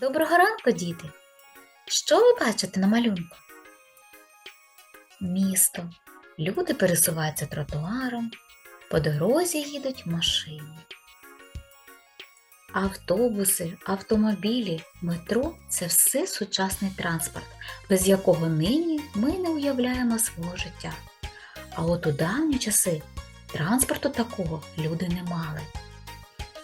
Доброго ранку, діти! Що ви бачите на малюнку? Місто. Люди пересуваються тротуаром, по дорозі їдуть машини. Автобуси, автомобілі, метро це все сучасний транспорт, без якого нині ми не уявляємо свого життя. А от у давні часи транспорту такого люди не мали.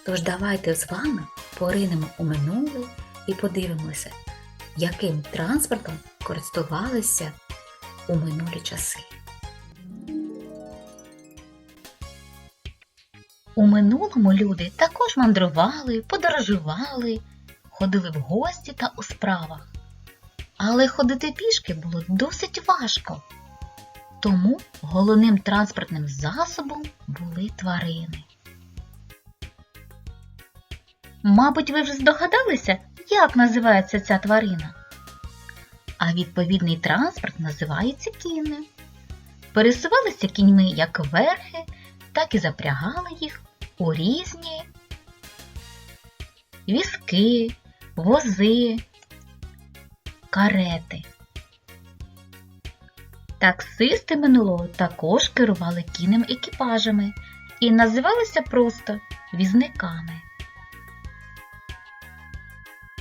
Тож давайте з вами поринемо у минуле і подивимося, яким транспортом користувалися у минулі часи. У минулому люди також мандрували, подорожували, ходили в гості та у справах. Але ходити пішки було досить важко. Тому головним транспортним засобом були тварини. Мабуть, ви вже здогадалися, як називається ця тварина? А відповідний транспорт називається кінним. Пересувалися кіньми як верхи, так і запрягали їх у різні візки, вози, карети. Таксисти минулого також керували кінним екіпажами і називалися просто візниками.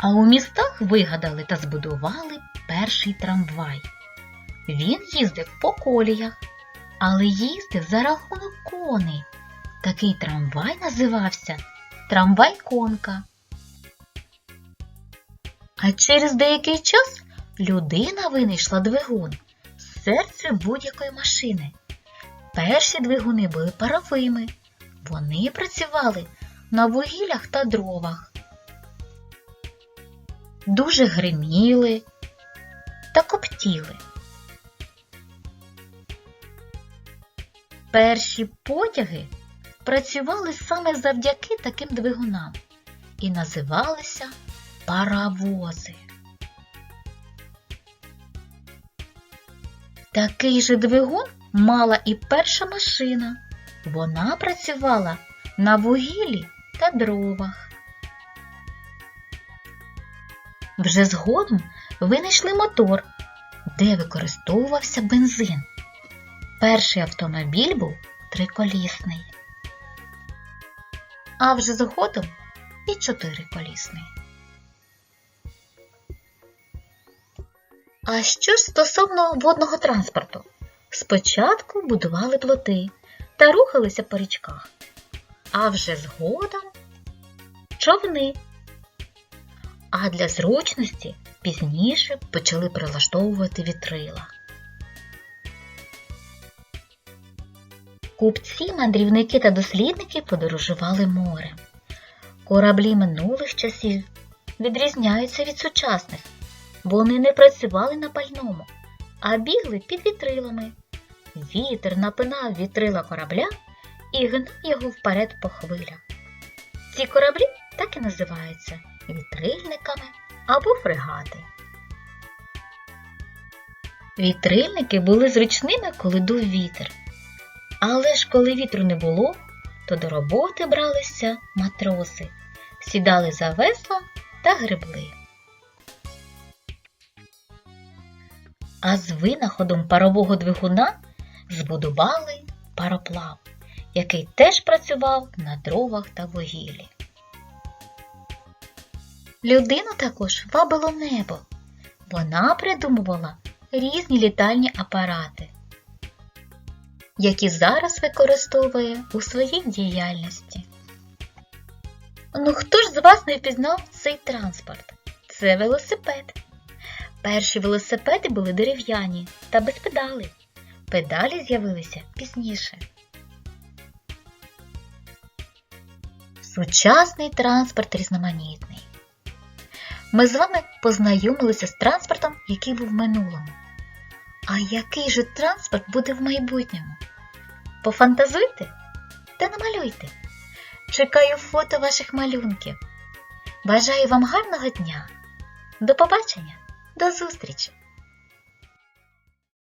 А у містах вигадали та збудували перший трамвай. Він їздив по коліях, але їздив за рахунок коней. Такий трамвай називався трамвай-конка. А через деякий час людина винайшла двигун серце будь-якої машини. Перші двигуни були паровими. Вони працювали на вугіллях та дровах дуже гриміли та коптіли. Перші потяги працювали саме завдяки таким двигунам і називалися паровози. Такий же двигун мала і перша машина. Вона працювала на вугіллі та дровах. Вже згодом винайшли мотор, де використовувався бензин. Перший автомобіль був триколісний, а вже згодом і чотириколісний. А що ж стосовно водного транспорту? Спочатку будували плоти та рухалися по річках, а вже згодом човни а для зручності пізніше почали прилаштовувати вітрила. Купці, мандрівники та дослідники подорожували морем. Кораблі минулих часів відрізняються від сучасних, бо вони не працювали на пальному, а бігли під вітрилами. Вітер напинав вітрила корабля і гнав його вперед по хвилях. Ці кораблі так і називаються вітрильниками або фрегати. Вітрильники були зручними, коли дув вітер. Але ж коли вітру не було, то до роботи бралися матроси, сідали за веслом та гребли. А з винаходом парового двигуна збудували пароплав, який теж працював на дровах та вугіллі. Людину також вабило небо. Вона придумувала різні літальні апарати, які зараз використовує у своїй діяльності. Ну хто ж з вас не впізнав цей транспорт? Це велосипед. Перші велосипеди були дерев'яні та без педалей. Педалі з'явилися пізніше. Сучасний транспорт різноманітний. Ми з вами познайомилися з транспортом, який був в минулому. А який же транспорт буде в майбутньому? Пофантазуйте та намалюйте. Чекаю фото ваших малюнків. Бажаю вам гарного дня. До побачення, до зустрічі!